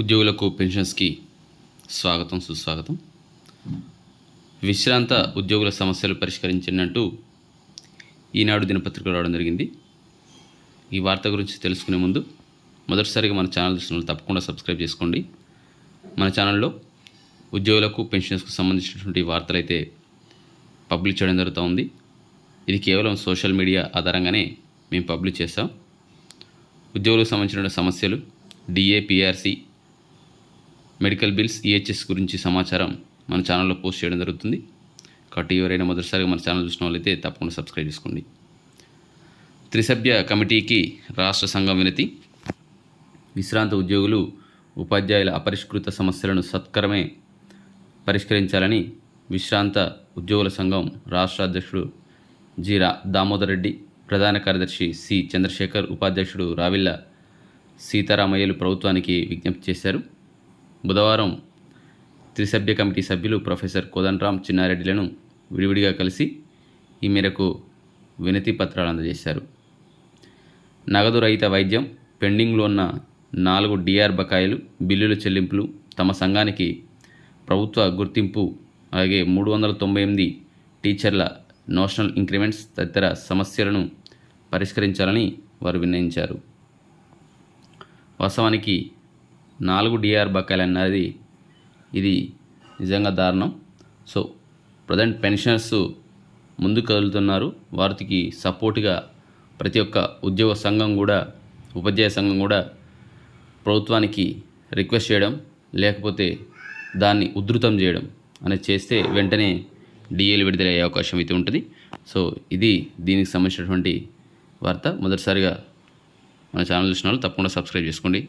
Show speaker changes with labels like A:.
A: ఉద్యోగులకు పెన్షన్స్కి స్వాగతం సుస్వాగతం. విశ్రాంత ఉద్యోగుల సమస్యలు పరిష్కరించినట్టు ఈనాడు దినపత్రిక రావడం జరిగింది. ఈ వార్త గురించి తెలుసుకునే ముందు మొదటిసారిగా మన ఛానల్ చూసిన తప్పకుండా సబ్స్క్రైబ్ చేసుకోండి. మన ఛానల్లో ఉద్యోగులకు పెన్షన్స్కు సంబంధించినటువంటి వార్తలు అయితే పబ్లిష్ చేయడం జరుగుతూ ఉంది. ఇది కేవలం సోషల్ మీడియా ఆధారంగానే మేము పబ్లిష్ చేస్తాం. ఉద్యోగులకు సంబంధించిన సమస్యలు డిఏపిఆర్సి మెడికల్ బిల్స్ ఈహెచ్ఎస్ గురించి సమాచారం మన ఛానల్లో పోస్ట్ చేయడం జరుగుతుంది. కాబట్టి ఎవరైనా మొదటిసారిగా మన ఛానల్ చూసిన వాళ్ళైతే తప్పకుండా సబ్స్క్రైబ్ చేసుకోండి. త్రిసభ్య కమిటీకి రాష్ట్ర సంఘం వినతి. విశ్రాంత ఉద్యోగులు ఉపాధ్యాయుల అపరిష్కృత సమస్యలను సత్కరమే పరిష్కరించాలని విశ్రాంత ఉద్యోగుల సంఘం రాష్ట్ర అధ్యక్షుడు జి రా దామోదర్ రెడ్డి ప్రధాన కార్యదర్శి సి చంద్రశేఖర్ ఉపాధ్యక్షుడు రావిల్ల సీతారామయ్యలు ప్రభుత్వానికి విజ్ఞప్తి చేశారు. బుధవారం త్రిసభ్య కమిటీ సభ్యులు ప్రొఫెసర్ కోదండరామ్ చిన్నారెడ్డిలను విడివిడిగా కలిసి ఈ మేరకు వినతి పత్రాలు అందజేశారు. నగదు రహిత వైద్యం పెండింగ్లో ఉన్న నాలుగు డిఆర్ బకాయిలు బిల్లుల చెల్లింపులు తమ సంఘానికి ప్రభుత్వ గుర్తింపు అలాగే మూడు వందల తొంభై ఎనిమిది టీచర్ల నోషనల్ ఇంక్రిమెంట్స్ తదితర సమస్యలను పరిష్కరించాలని వారు విన్నయించారు వాస్తవానికి నాలుగు డిఆర్ బకాయిలు అన్నది ఇది నిజంగా దారుణం. సో ప్రజెంట్ పెన్షనర్స్ ముందుకు కదులుతున్నారు. వారికి సపోర్ట్గా ప్రతి ఒక్క ఉద్యోగ సంఘం కూడా ఉపాధ్యాయ సంఘం కూడా ప్రభుత్వానికి రిక్వెస్ట్ చేయడం లేకపోతే దాన్ని ఉధృతం చేయడం అనేది చేస్తే వెంటనే డిఏలు విడుదలయ్యే అవకాశం అయితే ఉంటుంది. సో ఇది దీనికి సంబంధించినటువంటి వార్త. మొదటిసారిగా మన ఛానల్ చూసిన వాళ్ళు తప్పకుండా సబ్స్క్రైబ్ చేసుకోండి.